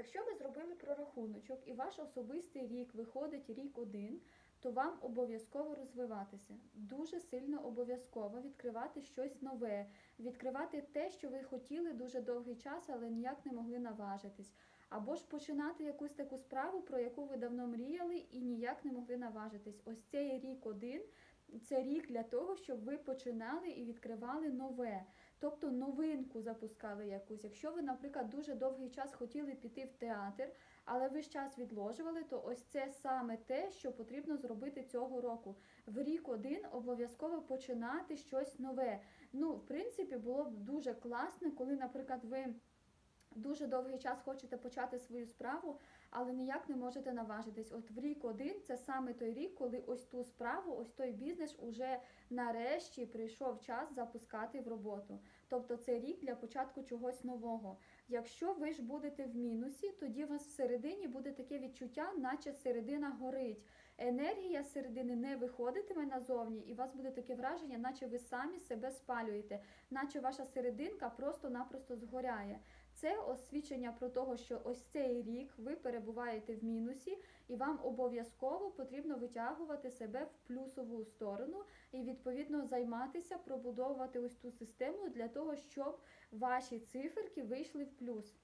Якщо ви зробили прорахуночок і ваш особистий рік виходить рік один, то вам обов'язково розвиватися. Дуже сильно обов'язково відкривати щось нове, відкривати те, що ви хотіли дуже довгий час, але ніяк не могли наважитись. Або ж починати якусь таку справу, про яку ви давно мріяли і ніяк не могли наважитись. Ось цей рік один це рік для того, щоб ви починали і відкривали нове. Тобто новинку запускали якусь. Якщо ви, наприклад, дуже довгий час хотіли піти в театр, але ви ж час відложували, то ось це саме те, що потрібно зробити цього року. В рік один обов'язково починати щось нове. Ну, в принципі, було б дуже класно, коли, наприклад, ви. Дуже довгий час хочете почати свою справу, але ніяк не можете наважитись. От в рік один це саме той рік, коли ось ту справу, ось той бізнес уже нарешті прийшов час запускати в роботу. Тобто це рік для початку чогось нового. Якщо ви ж будете в мінусі, тоді у вас всередині буде таке відчуття, наче середина горить. Енергія середини не виходитиме назовні, і у вас буде таке враження, наче ви самі себе спалюєте, наче ваша серединка просто-напросто згоряє. Це освідчення про того, що ось цей рік ви перебуваєте в мінусі, і вам обов'язково потрібно витягувати себе в плюсову сторону і відповідно займатися, пробудовувати ось ту систему для того, щоб ваші циферки вийшли в плюс.